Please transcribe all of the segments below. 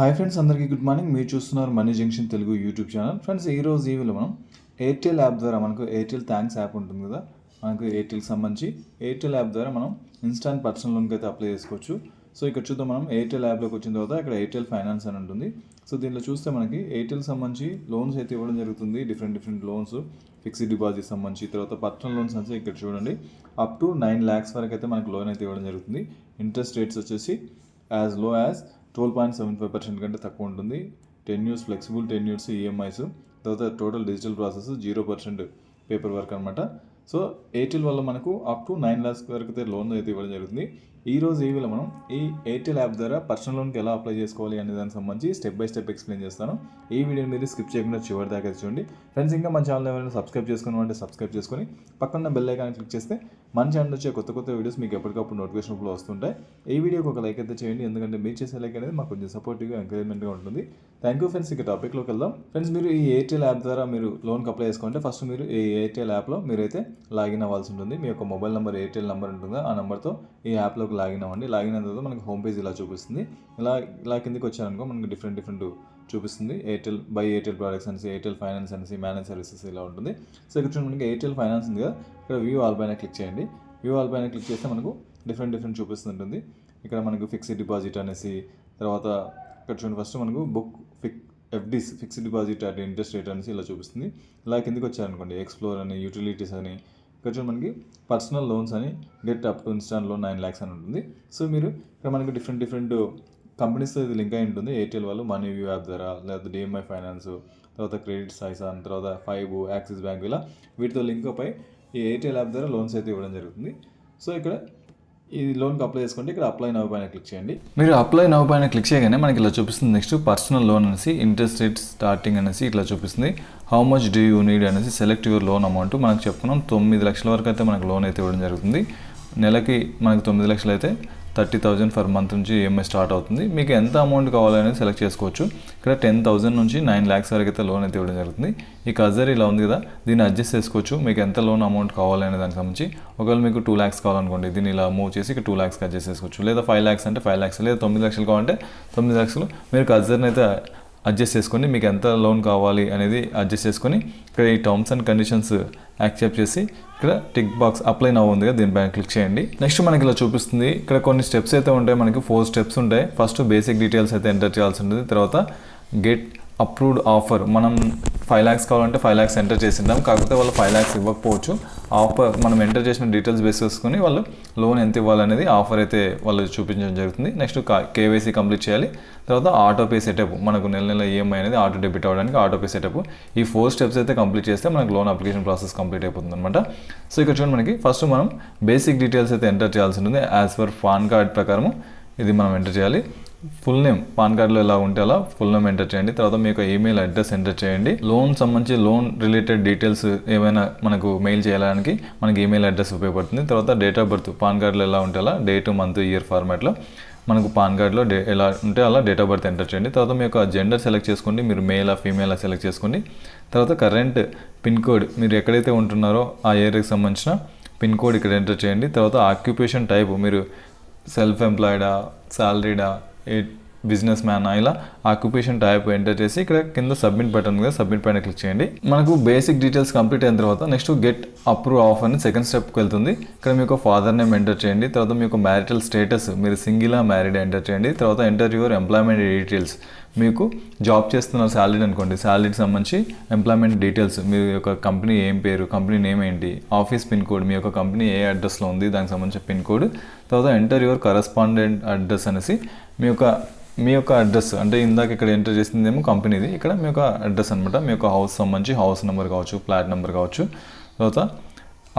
Hi friends అందరికీ good morning మీరు చూస్తున్నారు money junction Telugu YouTube channel friends ఈ రోజు ఈ మనం ఎయిర్టెల్ యాప్ ద్వారా మనకు ఎయిర్టెల్ థ్యాంక్స్ యాప్ ఉంటుంది కదా? మనకు ఎయిర్టెల్కి సంబంధించి ఎయిర్టెల్ యాప్ ద్వారా మనం ఇన్స్టాంట్ పర్సనల్ లోన్కి అయితే అప్లై చేసుకోవచ్చు. సో ఇక్కడ చూద్దాం మనం ఎయిర్టెల్ యాప్లోకి వచ్చిన తర్వాత ఇక్కడ ఎయిర్టెల్ ఫైనాన్స్ అని ఉంటుంది. సో దీనిలో చూస్తే మనకి ఎయిర్టెల్ సంబంధించి లోన్స్ అయితే ఇవ్వడం జరుగుతుంది. Different different loans fixed deposit సంబంధించి తర్వాత పర్సనల్ లోన్స్ అంటే ఇక్కడ చూడండి. అప్ టు నైన్ ల్యాక్స్ వరకు అయితే మనకు లోన్ అయితే ఇవ్వడం జరుగుతుంది. ఇంట్రెస్ట్ రేట్స్ వచ్చేసి యాజ్లో as twelve point seven five percent కంటే తక్కువ ఉంటుంది. Ten years flexible ten years EMIs తర్వాత total digital process zero percent paper work అనమాట సో ఎయిర్టెల్ వల్ల మనకు అప్ టు నైన్ ల్యాక్స్ వరకు అయితే లోన్ అయితే ఇవ్వడం జరుగుతుంది. ఈరోజు రోజు ఈ మనం ఈ ఎయిర్టెల్ యాప్ ద్వారా పర్సనల్ లోన్కి ఎలా అప్లై చేసుకోవాలి అనే దానికి సంబంధించి స్టెప్ బై స్టెప్ ఎక్స్ప్లెయిన్ చేస్తాను. ఈ వీడియోని మీరు స్కిప్ చేయకుండా చివరి దాకా చూడండి. ఫ్రెండ్స్ ఇంకా మన ఛానల్ ఎవరైనా సబ్స్క్రైబ్ చేసుకుని అంటే సబ్స్క్రైబ్ చేసుకొని పక్కన బెల్ ఐకాన్ క్లిక్ చేస్తే మన ఛానల్ వచ్చే కొత్త కొత్త వీడియోస్ మీకు ఎప్పటికప్పుడు నోటిఫికేషన్ రూపంలో వస్తుంటాయి. ఈ వీడియోకి ఒక లైక్ అయితే చేయండి. ఎందుకంటే మీరు చేసే లైక్ అనేది మాకు కొంచెం సపోర్టివ్గా ఎంకరేజ్మెంట్గా ఉంటుంది. థ్యాంక్ యూ ఫ్రెండ్స్ ఇక టాపిక్లోకి వెళ్దాం. ఫ్రెండ్స్ మీరు ఈ ఎయిర్టెల్ యాప్ ద్వారా మీరు లోన్కి అప్లై చేసుకుంటే ఫస్ట్ మీరు ఈ ఎయిర్టెల్ యాప్లో మీరైతే లాగిన్ అవ్వాల్సి ఉంటుంది. మీ యొక్క మొబైల్ నెంబర్ ఎయిర్టెల్ నెంబర్ ఉంటుందో? ఆ నెంబర్తో ఈ యాప్లో లాగిన్ అవ్వండి లాగిన్ అయిన తర్వాత మనకి హోమ్ పేజ్ ఇలా చూపిస్తుంది. ఇలా ఇలా కిందకి వచ్చారనుకో మనకి డిఫరెంట్ డిఫరెంట్ చూపిస్తుంది. ఎయిర్టెల్ బై ఎయిర్టెల్ ప్రొడక్ట్స్ అనేసి ఎయిర్టెల్ ఫైనాన్స్ అనేసి మేనేజ్ సర్వీసెస్ ఇలా ఉంటుంది. సో ఇక్కడ మనకి ఎయిర్టెల్ ఫైనాన్స్ ఉంది కదా. ఇక్కడ వ్యూ ఆల్ పైన క్లిక్ చేయండి. వ్యూ ఆల్ పైన క్లిక్ చేస్తే మనకు డిఫరెంట్ డిఫరెంట్ చూపిస్తుంటుంది. ఇక్కడ మనకు ఫిక్స్డ్ డిపాజిట్ అనేసి తర్వాత ఇక్కడ చూడండి ఫస్ట్ మనకు book fix FDs fixed deposit at interest rate అనేసి ఇలా చూపిస్తుంది. ఇలా కిందకి వచ్చారనుకోండి. ఎక్స్ప్లోర్ అని యూటిలిటీస్ అని ఇక్కడ చూడండి మనకి పర్సనల్ లోన్స్ అని get up to instant loan nine lakhs అని ఉంటుంది. సో మీరు ఇక్కడ మనకి డిఫరెంట్ డిఫరెంట్ కంపెనీస్తో ఇది లింక్ అయి ఉంటుంది. ఎయిర్టెల్ వాళ్ళు మనీ వ్యూ యాప్ ద్వారా లేకపోతే డిఎంఐ ఫైనాన్స్ తర్వాత క్రెడిట్ సైసాన్ తర్వాత ఫైవ్ యాక్సిస్ బ్యాంక్ ఇలా వీటితో లింక్ అప్ అయి ఈ ఎయిర్టెల్ యాప్ ద్వారా లోన్స్ అయితే ఇవ్వడం జరుగుతుంది. సో ఇక్కడ ఈ లోన్కి అప్లై చేసుకుంటే ఇక్కడ అప్లై నవ్ పైన క్లిక్ చేయండి. మీరు అప్లై నవ్ పైన క్లిక్ చేయగానే మనకి ఇలా చూపిస్తుంది నెక్స్ట్ పర్సనల్ లోన్ అనేసి ఇంట్రెస్ట్ రేట్ స్టార్టింగ్ అనేసి ఇట్లా చూపిస్తుంది. How much do you need అనేసి సెలెక్ట్ యువర్ లోన్ అమౌంట్ మనకు చెప్పుకున్నాం తొమ్మిది లక్షల వరకు అయితే మనకు లోన్ అయితే ఇవ్వడం జరుగుతుంది. నెలకి మనకు తొమ్మిది లక్షలు అయితే థర్టీ థౌజండ్ ఫర్ మంత్ నుంచి ఈఎంఐ స్టార్ట్ అవుతుంది. మీకు ఎంత అమౌంట్ కావాలనేది సెలెక్ట్ చేసుకోవచ్చు. ఇక్కడ టెన్ థౌసండ్ నుంచి నైన్ ల్యాక్స్ వరకు అయితే లోన్ అయితే ఇవ్వడం జరుగుతుంది. ఈ కజర్ ఇలా ఉంది కదా దీన్ని అడ్జస్ట్ చేసుకోవచ్చు. మీకు ఎంత లోన్ అమౌంట్ కావాలనే దానికి సంబంధించి. ఒకవేళ మీకు టూ ల్యాక్స్ కావాలనుకోండి దీన్ని ఇలా మూవ్ చేసి టూ ల్యాక్స్కి అడ్జస్ట్ చేసుకోవచ్చు. లేదా ఫైవ్ ల్యాక్స్ అంటే ఫైవ్ ల్యాక్స్ లేదా తొమ్మిది లక్షలు కావాలంటే తొమ్మిది లక్షలు. మీరు కజర్ని అయితే అడ్జస్ట్ చేసుకొని మీకు ఎంత లోన్ కావాలి అనేది అడ్జస్ట్ చేసుకొని ఇక్కడ ఈ టర్మ్స్ అండ్ కండిషన్స్ యాక్సెప్ట్ చేసి ఇక్కడ టిక్ బాక్స్ అప్లై నవ్వు ఉంది కదా దీనిపైన క్లిక్ చేయండి. నెక్స్ట్ మనకి ఇలా చూపిస్తుంది ఇక్కడ కొన్ని స్టెప్స్ అయితే ఉంటాయి మనకి ఫోర్ స్టెప్స్ ఉంటాయి. ఫస్ట్ బేసిక్ డీటెయిల్స్ అయితే ఎంటర్ చేయాల్సి ఉంటుంది. తర్వాత గెట్ అప్రూవ్డ్ ఆఫర్ మనం ఫైవ్ ల్యాక్స్ కావాలంటే ఫైవ్ ల్యాక్స్ ఎంటర్ చేసిందాం కాకపోతే వాళ్ళు ఫైవ్ ల్యాక్స్ ఇవ్వకపోవచ్చు. ఆఫర్ మనం ఎంటర్ చేసిన డీటెయిల్స్ బేస్ చేసుకుని వాళ్ళు లోన్ ఎంత ఇవ్వాలనేది ఆఫర్ అయితే వాళ్ళు చూపించడం జరుగుతుంది. నెక్స్ట్ కేవైసీ కంప్లీట్ చేయాలి. తర్వాత ఆటో పే సెటప్ మనకు నెల నెల ఈఎంఐ అనేది ఆటో డెబిట్ అవ్వడానికి ఆటో పే సెటప్ ఈ ఫోర్ స్టెప్స్ అయితే కంప్లీట్ చేస్తే మనకు లోన్ అప్లికేషన్ ప్రాసెస్ కంప్లీట్ అయిపోతుంది అనమాట సో ఇక్కడ చూడండి మనకి ఫస్ట్ మనం బేసిక్ డీటెయిల్స్ అయితే ఎంటర్ చేయాల్సి ఉంటుంది యాజ్ పర్ పాన్ కార్డ్ ప్రకారం ఇది మనం ఎంటర్ చేయాలి. Full name. పాన్ కార్డులో ఎలా ఉంటే అలా ఫుల్ నేమ్ ఎంటర్ చేయండి. తర్వాత మీ యొక్క ఈమెయిల్ అడ్రస్ ఎంటర్ చేయండి. లోన్ సంబంధించి లోన్ రిలేటెడ్ డీటెయిల్స్ ఏమైనా మనకు మెయిల్ చేయడానికి మనకి ఈమెయిల్ అడ్రస్ ఉపయోగపడుతుంది. తర్వాత డేట్ ఆఫ్ బర్త్ పాన్ కార్డులో ఎలా ఉంటే అలా డేట్ మంత్ ఇయర్ ఫార్మాట్లో మనకు పాన్ కార్డులో డే ఎలా ఉంటే అలా డేట్ ఆఫ్ బర్త్ ఎంటర్ చేయండి. తర్వాత మీ యొక్క జెండర్ సెలెక్ట్ చేసుకోండి. మీరు మేలా ఫీమేలా సెలెక్ట్ చేసుకోండి. తర్వాత కరెంట్ పిన్ కోడ్ మీరు ఎక్కడైతే ఉంటున్నారో ఆ ఏరియాకి సంబంధించిన పిన్ కోడ్ ఇక్కడ ఎంటర్ చేయండి. తర్వాత ఆక్యుపేషన్ టైప్ మీరు సెల్ఫ్ ఎంప్లాయిడా సాలరీడా బిజినెస్ మ్యాన్ ఇలా ఆక్యుపేషన్ టైప్ ఎంటర్ చేసి ఇక్కడ కింద సబ్మిట్ బటన్ మీద సబ్మిట్ పైన క్లిక్ చేయండి. మనకు బేసిక్ డీటెయిల్స్ కంప్లీట్ అయిన తర్వాత నెక్స్ట్ గెట్ అప్రూవ్ ఆఫ్ అని సెకండ్ స్టెప్కి వెళ్తుంది. ఇక్కడ మీకు ఫాదర్ నేమ్ ఎంటర్ చేయండి. తర్వాత మీకు మ్యారిటల్ స్టేటస్ మీరు సింగిలా మ్యారీడ్ ఎంటర్ చేయండి. తర్వాత ఎంటర్ యువర్ ఎంప్లాయ్మెంట్ డీటెయిల్స్ మీకు జాబ్ చేస్తున్న శాలరీ అనుకోండి. శాలరీకి సంబంధించి ఎంప్లాయ్మెంట్ డీటెయిల్స్ మీ యొక్క కంపెనీ ఏం పేరు కంపెనీ నేమ్ ఏంటి ఆఫీస్ పిన్ కోడ్ మీ యొక్క కంపెనీ ఏ అడ్రస్లో ఉంది దానికి సంబంధించిన పిన్ కోడ్ తర్వాత ఎంటర్ యువర్ కరస్పాండెంట్ అడ్రస్ అనేసి మీ యొక్క మీ యొక్క అడ్రస్ అంటే ఇందాక ఇక్కడ ఎంటర్ చేసిందేమో కంపెనీది ఇక్కడ మీ యొక్క అడ్రస్ అనమాట మీ యొక్క హౌస్ సంబంధించి హౌస్ నెంబర్ కావచ్చు ఫ్లాట్ నెంబర్ కావచ్చు. తర్వాత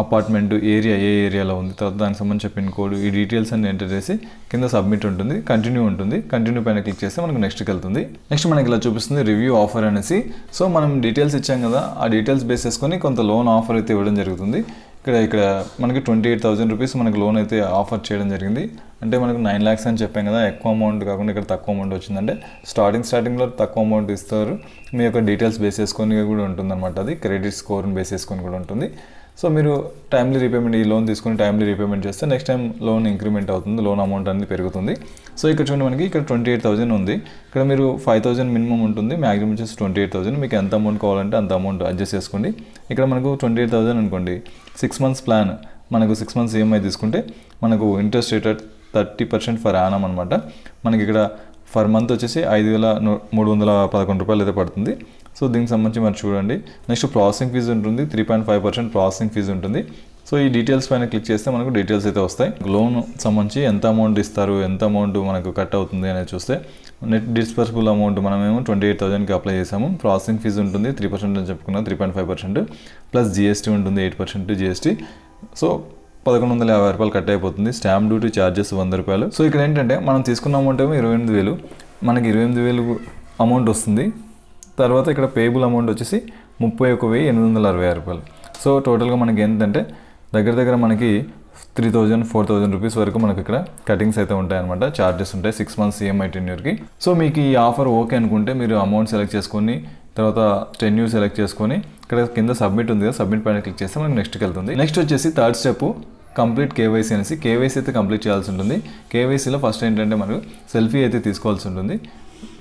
అపార్ట్మెంట్ ఏరియా ఏ ఏరియాలో ఉంది తర్వాత దానికి సంబంధించిన పిన్ కోడ్ ఈ డీటెయిల్స్ అన్ని ఎంటర్ చేసి కింద సబ్మిట్ ఉంటుంది కంటిన్యూ ఉంటుంది. కంటిన్యూ పైన క్లిక్ చేస్తే మనకు నెక్స్ట్కి వెళ్తుంది. నెక్స్ట్ మనకి ఇలా చూపిస్తుంది రివ్యూ ఆఫర్ అనేసి. సో మనం డీటెయిల్స్ ఇచ్చాం కదా ఆ డీటెయిల్స్ బేస్ చేసుకొని కొంత లోన్ ఆఫర్ అయితే ఇవ్వడం జరుగుతుంది. ఇక్కడ ఇక్కడ మనకి ట్వంటీ ఎయిట్ థౌసండ్ రూపీస్ మనకి లోన్ అయితే ఆఫర్ చేయడం జరిగింది. అంటే మనకు నైన్ ల్యాక్స్ అని చెప్పాం కదా ఎక్కువ అమౌంట్ కాకుండా ఇక్కడ తక్కువ అమౌంట్ వచ్చిందంటే స్టార్టింగ్ స్టార్టింగ్లో తక్కువ అమౌంట్ ఇస్తారు. మీ యొక్క డీటెయిల్స్ బేస్ చేసుకొని కూడా ఉంటుందన్నమాట అది. క్రెడిట్ స్కోర్ని బేస్ చేసుకొని కూడా ఉంటుంది. సో మీరు టైమ్లీ రీపేమెంట్ ఈ లోన్ తీసుకుని టైమ్లీ రీపేమెంట్ చేస్తే నెక్స్ట్ టైం లోన్ ఇంక్రిమెంట్ అవుతుంది లోన్ అమౌంట్ అనేది పెరుగుతుంది. సో ఇక్కడ చూడండి మనకి ఇక్కడ ట్వంటీ ఎయిట్ థౌసండ్ ఉంది. ఇక్కడ మీరు ఫైవ్ థౌసండ్ మినిమం ఉంటుంది మ్యాక్సిమం వచ్చేసి ట్వంటీ ఎయిట్ థౌసండ్ మీకు ఎంత అమౌంట్ కావాలంటే అంత అమౌంట్ అడ్జస్ట్ చేసుకోండి. ఇక్కడ మనకు ట్వంటీ ఎయిట్ థౌసండ్ అనుకోండి. సిక్స్ మంత్స్ ప్లాన్ మనకు సిక్స్ మంత్స్ ఈఎంఐ తీసుకుంటే మనకు interest rate thirty percent per annum అనమాట మనకి ఇక్కడ ఫర్ మంత్ వచ్చేసి ఐదు వేల మూడు వందల పదకొండు రూపాయలు అయితే పడుతుంది. సో దీనికి సంబంధించి మరి చూడండి. నెక్స్ట్ ప్రాసెసింగ్ ఫీజు ఉంటుంది three point five percent processing fee ఉంటుంది. సో ఈ డీటెయిల్స్ పైన క్లిక్ చేస్తే మనకు డీటెయిల్స్ అయితే వస్తాయి. లోన్ సంబంధించి ఎంత అమౌంట్ ఇస్తారు ఎంత అమౌంట్ మనకు కట్ అవుతుంది అనేది చూస్తే నెట్ డిస్పర్సిబుల్ అమౌంట్ మనమేమో ట్వంటీ ఎయిట్ థౌసండ్కి అప్లై చేసాము. ప్రాసెసింగ్ ఫీజు ఉంటుంది త్రీ పర్సెంట్ అని చెప్పుకున్నాం three point five percent plus GST ఉంటుంది ఎయిట్ పర్సెంట్ జిఎస్టీ సో పదకొండు వందల యాభై రూపాయలు కట్ అయిపోతుంది. స్టాంప్ డ్యూటీ ఛార్జెస్ వంద రూపాయలు. సో ఇక్కడ ఏంటంటే మనం తీసుకున్న అమౌంట్ ఏమో ఇరవై ఎనిమిది వేలు. మనకి ఇరవై ఎనిమిది వేలు అమౌంట్ వస్తుంది. తర్వాత ఇక్కడ పేబుల్ అమౌంట్ వచ్చేసి ముప్పై ఒక వెయ్యి ఎనిమిది వందల అరవై ఆరు రూపాయలు. సో టోటల్గా మనకి ఏంటంటే దగ్గర దగ్గర మనకి three thousand four thousand rupees వరకు మనకి ఇక్కడ కటింగ్స్ అయితే ఉంటాయన్నమాట. చార్జెస్ ఉంటాయి సిక్స్ మంత్స్ ఈఎంఐ టెన్యూర్కి సో మీకు ఈ ఆఫర్ ఓకే అనుకుంటే మీరు అమౌంట్ సెలెక్ట్ చేసుకొని తర్వాత టెన్యూ సెలెక్ట్ చేసుకొని ఇక్కడ కింద సబ్మిట్ ఉంది కదా సబ్మిట్ పైన క్లిక్ చేస్తే మనకి నెక్స్ట్కి వెళ్తుంది. నెక్స్ట్ వచ్చేసి థర్డ్ స్టెప్ కంప్లీట్ కేవైసీ అనేసి కేవైసీ అయితే కంప్లీట్ చేయాల్సి ఉంటుంది. కేవైసీలో ఫస్ట్ ఏంటంటే మనకు సెల్ఫీ అయితే తీసుకోవాల్సి ఉంటుంది.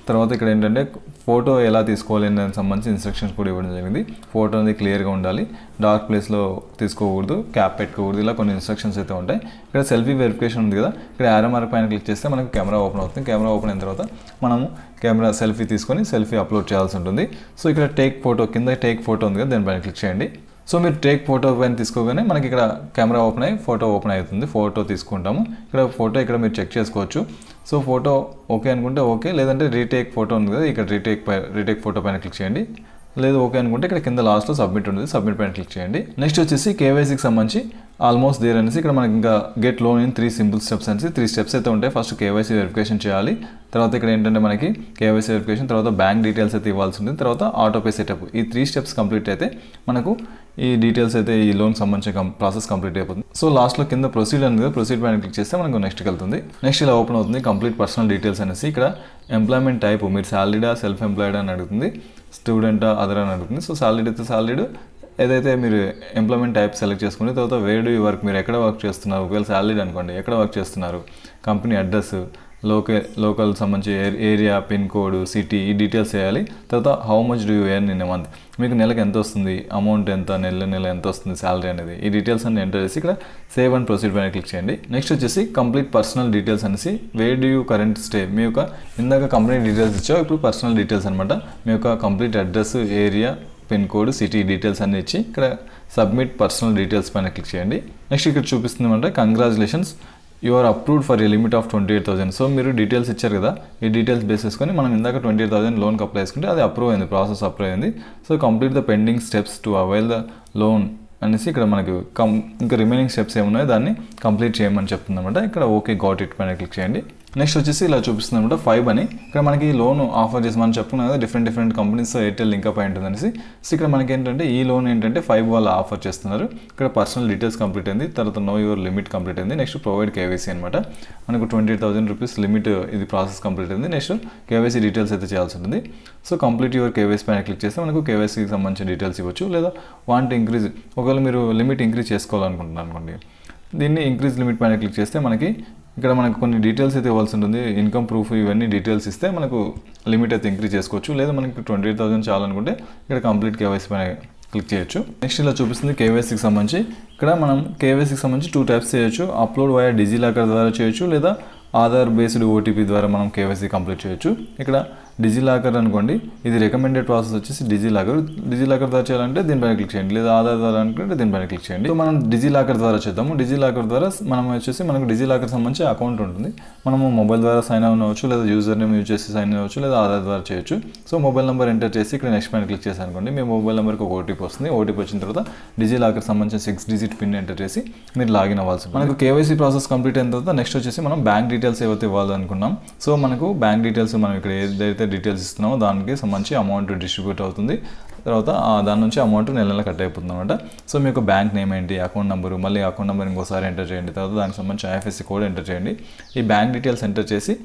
తర్వాత ఇక్కడ ఏంటంటే ఫోటో ఎలా తీసుకోవాలి అని దానికి సంబంధించి ఇన్స్ట్రక్షన్స్ కూడా ఇవ్వడం జరిగింది. ఫోటో అనేది క్లియర్గా ఉండాలి. డార్క్ ప్లేస్లో తీసుకోకూడదు. క్యాప్ పెట్టుకోకూడదు. ఇలా కొన్ని ఇన్స్ట్రక్షన్స్ అయితే ఉంటాయి. ఇక్కడ సెల్ఫీ వెరిఫికేషన్ ఉంది కదా. ఇక్కడ యారో మార్క్ పైన క్లిక్ చేస్తే మనకు కెమెరా ఓపెన్ అవుతుంది. కెమెరా ఓపెన్ అయిన తర్వాత మనము కెమెరా సెల్ఫీ తీసుకొని సెల్ఫీ అప్లోడ్ చేయాల్సి ఉంటుంది. సో ఇక్కడ టేక్ ఫోటో కింద టేక్ ఫోటో ఉంది కదా దానిపైన క్లిక్ చేయండి. సో మీరు టేక్ ఫోటో పైన తీసుకోగానే మనకి ఇక్కడ కెమెరా ఓపెన్ అయ్యి ఫోటో ఓపెన్ అవుతుంది. ఫోటో తీసుకుంటాము. ఇక్కడ ఫోటో ఇక్కడ మీరు చెక్ చేసుకోవచ్చు. సో ఫోటో ఓకే అనుకుంటే ఓకే లేదంటే రీటేక్ ఫోటో ఉంది కదా ఇక్కడ రీటేక్ పై రీటేక్ ఫోటో పైన క్లిక్ చేయండి. లేదు ఓకే అనుకుంటే ఇక్కడ కింద లాస్ట్లో సబ్మిట్ ఉంటుంది సబ్మిట్ పైన క్లిక్ చేయండి. నెక్స్ట్ వచ్చేసి కేవైసీకి సంబంధించి ఆల్మోస్ట్ దేర్ అనేసి ఇక్కడ మనకి ఇంకా get loan in three simple steps అనేసి త్రీ స్టెప్స్ అయితే ఉంటాయి. ఫస్ట్ కేవైసీ వెరిఫికేషన్ చేయాలి. తర్వాత ఇక్కడ ఏంటంటే మనకి కేవైసీ వెరిఫికేషన్ తర్వాత బ్యాంక్ డీటెయిల్స్ అయితే ఇవ్వాల్సి ఉంటుంది. తర్వాత ఆటోపే సెటప్ ఈ త్రీ స్టెప్స్ కంప్లీట్ అయితే మనకు ఈ డీటెయిల్స్ అయితే ఈ లోన్ సంబంధించిన ప్రాసెస్ కంప్లీట్ అయిపోతుంది. సో లాస్ట్లో కింద ప్రొసీడ్ అనేది ప్రొసీడ్ పైన క్లిక్ చేస్తే మనకు నెక్స్ట్కి వెళ్తుంది. నెక్స్ట్ ఇలా ఓపెన్ అవుతుంది. కంప్లీట్ పర్సనల్ డీటెయిల్స్ అనేసి ఇక్కడ ఎంప్లాయ్మెంట్ టైప్ మీరు శాలరీడా సెల్ఫ్ ఎంప్లాయిడ్ అని అడుగుతుంది. స్టూడెంటా అదర్ అని అడుగుతుంది. సో సాలరీ అయితే శాలరీడ్ ఏదైతే మీరు ఎంప్లాయ్మెంట్ టైప్ సెలెక్ట్ చేసుకుని తర్వాత వేడు వర్క్ మీరు ఎక్కడ వర్క్ చేస్తున్నారు? ఒకవేళ శాలరీడ్ అనుకోండి ఎక్కడ వర్క్ చేస్తున్నారు? కంపెనీ అడ్రస్ లోకల్ లోకల్ సంబంధించి ఏరియా పిన్ కోడ్ సిటీ ఈ డీటెయిల్స్ వేయాలి. తర్వాత how much do you earn in month మీకు నెలకు ఎంత వస్తుంది? అమౌంట్ ఎంత? నెల నెల ఎంత వస్తుంది? శాలరీ అనేది ఈ డీటెయిల్స్ అన్ని ఎంటర్ చేసి ఇక్కడ సేవ్ అండ్ ప్రొసీడ్ పైన క్లిక్ చేయండి. నెక్స్ట్ వచ్చేసి కంప్లీట్ పర్సనల్ డీటెయిల్స్ అనేసి where do you current stay మీ యొక్క ఇందాక కంపెనీ డీటెయిల్స్ ఇచ్చావు ఇప్పుడు పర్సనల్ డీటెయిల్స్ అనమాట మీ యొక్క complete address area pin code city details అన్ని ఇచ్చి ఇక్కడ సబ్మిట్ పర్సనల్ డీటెయిల్స్ పైన క్లిక్ చేయండి. నెక్స్ట్ ఇక్కడ చూపిస్తుంది అంటే congratulations you are approved for a limit of twenty eight thousand so మీరు డీటెయిల్స్ ఇచ్చారు కదా ఈ డీటెయిల్స్ బేస్ చేసుకొని మనం ఇందాక ట్వంటీ ఎయిట్ థౌసండ్ లోన్కి అప్లై చేసుకుంటే అది అప్రూవ్ అయింది ప్రాసెస్ అప్రూవ్ అయింది. So complete the pending steps to avail the loan అనేసి ఇక్కడ మనకు కం ఇంకా రిమైనింగ్ స్టెప్స్ ఏమున్నాయో దాన్ని కంప్లీట్ చేయమని చెప్తుంది అనమాట ఇక్కడ ఓకే గాట్ ఇట్ పైన క్లిక్ చేయండి. నెక్స్ట్ వచ్చేసి ఇలా చూపిస్తుంది అనమాట ఫైవ్ అని. ఇక్కడ మనకి లోన్ ఆఫర్ చేసి మనం చెప్పుకున్నాం కదా different different companies Airtel link up అయి ఉంటుంది అనేసి. సో ఇక్కడ మనకి ఏంటంటే ఈ లోన్ ఏంటంటే ఫైవ్ వాళ్ళు ఆఫర్ చేస్తున్నారు. ఇక్కడ పర్సనల్ డీటెయిల్స్ కంప్లీట్ అయింది. తర్వాత నో యువర్ లిమిట్ కంప్లీట్ అయింది. నెక్స్ట్ ప్రొవైడ్ కేవైసీ అనమాట మనకు ట్వంటీ థౌసండ్ రూపీస్ లిమిట్ ఇది ప్రాసెస్ కంప్లీట్ అయింది. నెక్స్ట్ కేవైసీ డీటెయిల్స్ అయితే చేయాల్సి ఉంటుంది. సో కంప్లీట్ యువర్ కేవైసీ పైన క్లిక్ చేస్తే మనకు కేవైసీకి సంబంధించిన డీటెయిల్స్ ఇవ్వచ్చు. లేదా వాంట్ ఇంక్రీజ్ ఒకవేళ మీరు లిమిట్ ఇంక్రీజ్ చేసుకోవాలనుకుంటున్నారు అనుకోండి దీన్ని ఇంక్రీజ్ లిమిట్ పైన క్లిక్ చేస్తే మనకి ఇక్కడ మనకు కొన్ని డీటెయిల్స్ అయితే ఇవ్వాల్సి ఉంటుంది. ఇన్కమ్ ప్రూఫ్ ఇవన్నీ డీటెయిల్స్ ఇస్తే మనకు లిమిట్ అయితే ఇంక్రీజ్ చేసుకోవచ్చు. లేదా మనకి ట్వంటీ ఎయిట్ థౌసండ్ చాలనుకుంటే ఇక్కడ కంప్లీట్ కేవైసీ పైన క్లిక్ చేయొచ్చు. నెక్స్ట్ ఇలా చూపిస్తుంది కేవైసీకి సంబంధించి. ఇక్కడ మనం కేవైసీకి సంబంధించి టూ టైప్స్ చేయొచ్చు. అప్లోడ్ వయా డిజిలాకర్ ద్వారా చేయొచ్చు. లేదా ఆధార్ బేస్డ్ ఓటీపీ ద్వారా మనం కేవైసీ కంప్లీట్ చేయొచ్చు. ఇక్కడ డిజిలాకర్ అనుకోండి ఇది రికమెండెడ్ ప్రాసెస్ వచ్చేసి డిజిలాకర్ డిజిలాకర్ ద్వారా చేయాలంటే దీనిపైన క్లిక్ చేయండి. లేదా ఆధార్ ద్వారా అనుకుంటే దీనిపైన క్లిక్ చేయండి. సో మనం డిజిలాకర్ ద్వారా చేద్దాము. డిజిలాకర్ ద్వారా మనం వచ్చేసి మనకు డిజిలాకర్ సంబంధించి అకౌంట్ ఉంటుంది. మనము మొబైల్ ద్వారా సైన్ అవ్వచ్చు లేదా యూజర్ నేమ్ యూజ్ చేసి సైన్ అవ్వచ్చు లేదా ఆధార్ ద్వారా చేయొచ్చు. సో మొబైల్ నెంబర్ ఎంటర్ చేసి ఇక్కడ నెక్స్ట్ పైన క్లిక్ చేసి అనుకోండి. మీ మొబైల్ నెంబర్కి ఒక ఓటీపీ వస్తుంది. ఓటీపీ వచ్చిన తర్వాత డిజిలాకర్ సంబంధించిన సిక్స్ డిజిట్ పిన్ ఎంటర్ చేసి మీరు లాగిన్ అవ్వాల్సి మనకు కేవైసీ ప్రాసెస్ కంప్లీట్ అయిన తర్వాత నెక్స్ట్ వచ్చేసి మనం బ్యాంక్ డీటెయిల్స్ ఏవైతే ఇవ్వాలనుకున్నాం సో మనకు బ్యాంక్ డీటెయిల్స్ మనం ఇక్కడ ఏదైతే డీటెయిల్స్ ఇస్తున్నామో దానికి సంబంధించి అమౌంట్ డిస్ట్రిబ్యూట్ అవుతుంది. తర్వాత దాని నుంచి అమౌంట్ నెల నెల కట్ అయిపోతుంది అనమాట సో మీ యొక్క బ్యాంక్ నేమ్ ఏంటి అకౌంట్ నెంబరు మళ్ళీ అకౌంట్ నెంబర్ ఇంకోసారి ఎంటర్ చేయండి. తర్వాత దానికి సంబంధించి ఐఎఫ్ఎస్సి కోడ్ ఎంటర్ చేయండి. ఈ బ్యాంక్ డీటెయిల్స్ ఎంటర్ చేసి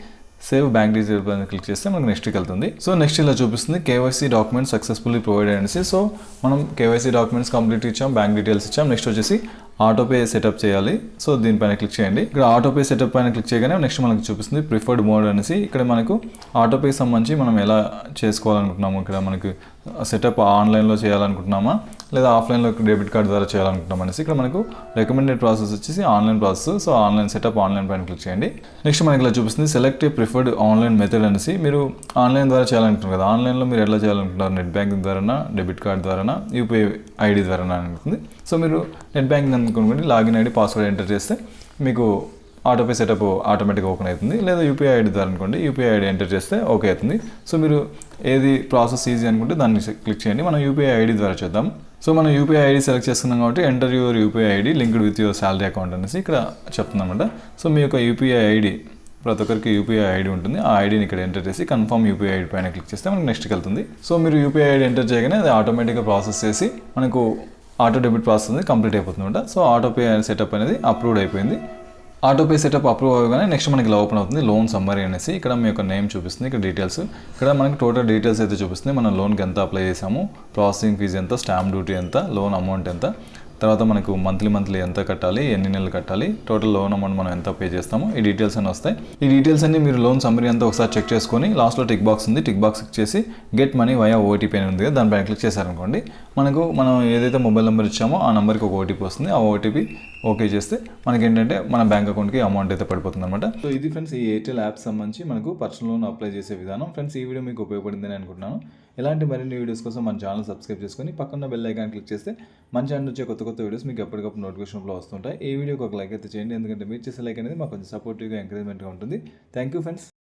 సేవ్ బ్యాంక్ డీటెయిల్ పైన క్లిక్ చేస్తే మనకు నెక్స్ట్కి వెళ్తుంది. సో నెక్స్ట్ ఇలా చూపిస్తుంది కేవైసీ డాక్యుమెంట్స్ సక్సెస్ఫుల్లీ ప్రొవైడ్ అనేసి. సో మనం కేవైసీ డాక్యుమెంట్స్ కంప్లీట్ ఇచ్చాం బ్యాంక్ డీటెయిల్స్ ఇచ్చాం. నెక్స్ట్ వచ్చేసి ఆటోపే సెటప్ చేయాలి. సో దీనిపైన క్లిక్ చేయండి. ఇక్కడ ఆటోపే సెటప్ పైన క్లిక్ చేయగానే నెక్స్ట్ మనకు చూపిస్తుంది ప్రిఫర్డ్ మోడ్ అనేసి. ఇక్కడ మనకు ఆటోపే సంబంధించి మనం ఎలా చేసుకోవాలనుకుంటున్నాము? ఇక్కడ మనకి సెటప్ ఆన్లైన్లో చేయాలనుకుంటున్నామా? లేదా ఆఫ్లైన్లో డెబిట్ కార్డ్ ద్వారా చేయాలనుకుంటున్నాం అనేసి ఇక్కడ మనకు రికమెండెడ్ ప్రాసెస్ వచ్చేసి online process. So online setup online పైన క్లిక్ చేయండి. నెక్స్ట్ మనకి ఇలా చూపిస్తుంది సెలెక్ట్ ప్రిఫర్డ్ ఆన్లైన్ మెథడ్ అనేసి మీరు ఆన్లైన్ ద్వారా చేయాలనుకుంటున్నారు కదా ఆన్లైన్లో మీరు ఎలా చేయాలనుకుంటున్నారు? నెట్ బ్యాంకింగ్ ద్వారానా డెబిట్ కార్డ్ ద్వారానా యూపీఐ ఐడి ద్వారానా అనుకుంటుంది. సో మీరు నెట్ బ్యాంకింగ్ అనుకోండి లాగిన్ ఐడి పాస్వర్డ్ ఎంటర్ చేస్తే మీకు ఆటోపే సెటప్ ఆటోమేటిక్గా ఓపెన్ అవుతుంది. లేదా యూపీఐ ఐడి ద్వారా అనుకోండి యూపీఐ ఐడి ఎంటర్ చేస్తే ఓకే అవుతుంది. సో మీరు ఏది ప్రాసెస్ ఈజీ అనుకుంటే దాన్ని క్లిక్ చేయండి. మనం యూపీఐ ఐడి ద్వారా చేద్దాం. సో మనం యూపీఐ ఐడి సెలెక్ట్ చేసుకున్నాం కాబట్టి enter your UPI ID linked with your salary account అనేసి ఇక్కడ చెప్తుందన్నమాట సో మీ యొక్క యూపీఐ ఐడి ప్రతి ఒక్కరికి యూపీఐ ఐడి ఉంటుంది. ఆ ఐడిని ఇక్కడ ఎంటర్ చేసి కన్ఫర్మ్ యూపీఐ ఐడి పైన క్లిక్ చేస్తే మనకి నెక్స్ట్కి వెళ్తుంది. సో మీరు యూపీఐ ఐడి ఎంటర్ చేయగానే అది ఆటోమేటిక్గా ప్రాసెస్ చేసి మనకు ఆటో డెబిట్ ప్రాసెస్ అనేది కంప్లీట్ అయిపోతుంది అనమాట సో ఆటోపే సెటప్ అనేది అప్రూవ్డ్ అయిపోయింది. ఆటోపే సెటప్ అప్రూవ్ అవ్వగానే నెక్స్ట్ మనకి ఇలా ఓపెన్ అవుతుంది లోన్ సమ్మరీ అనేసి ఇక్కడ మీ యొక్క నేమ్ చూపిస్తుంది ఇక్కడ డీటెయిల్స్ ఇక్కడ మనకి టోటల్ డీటెయిల్స్ అయితే చూపిస్తుంది మనం లోన్కి ఎంత అప్లై చేసాము ప్రాసెసింగ్ ఫీజు ఎంత స్టాంప్ డ్యూటీ ఎంత లోన్ అమౌంట్ ఎంత. తర్వాత మనకు మంత్లీ మంత్లీ ఎంత కట్టాలి ఎన్ని నెలలు కట్టాలి టోటల్ లోన్ అమౌంట్ మనం ఎంత పే చేస్తాము ఈ డీటెయిల్స్ అన్ని వస్తాయి. ఈ డీటెయిల్స్ అన్ని మీరు లోన్ సమ్మరీ అంతా ఒకసారి చెక్ చేసుకొని లాస్ట్లో టిక్ బాక్స్ ఉంది టిక్ బాక్స్ చేసి గెట్ మనీ వయా ఓటీపీ అని ఉంది కదా దానిపైన క్లిక్ చేశారనుకోండి మనకు మనం ఏదైతే మొబైల్ నెంబర్ ఇచ్చామో ఆ నెంబర్కి ఒక ఓటీపీ వస్తుంది. ఆ ఓటీపీ ఓకే చేస్తే మనకి ఏంటంటే మన బ్యాంక్ అకౌంట్కి అమౌంట్ అయితే పడిపోతుంది అనమాట సో ఇది ఫ్రెండ్స్ ఈ ఎయిర్టెల్ యాప్ సంబంధించి మనకు పర్సనల్ లోన్ అప్లై చేసే విధానం. ఫ్రెండ్స్ ఈ వీడియో మీకు ఉపయోగపడిందని అనుకుంటున్నాను. ఇలాంటి మరిన్ని వీడియోస్ కోసం మన ఛానల్ సబ్స్క్రైబ్ చేసుకొని పక్కన బెల్ ఐకాన్ క్లిక్ చేస్తే మన ఛానల్ వచ్చే కొత్త కొత్త వీడియోస్ మీకు ఎప్పటికప్పుడు నోటిఫికేషన్లో వస్తుంటాయి. ఈ వీడియోకి ఒక లైక్ అయితే చేయండి. ఎందుకంటే మీరు చేసే లైక్ అనేది మాకు కొంచెం సపోర్టివ్గా ఎంకరేజ్మెంట్గా ఉంటుంది. Thank you friends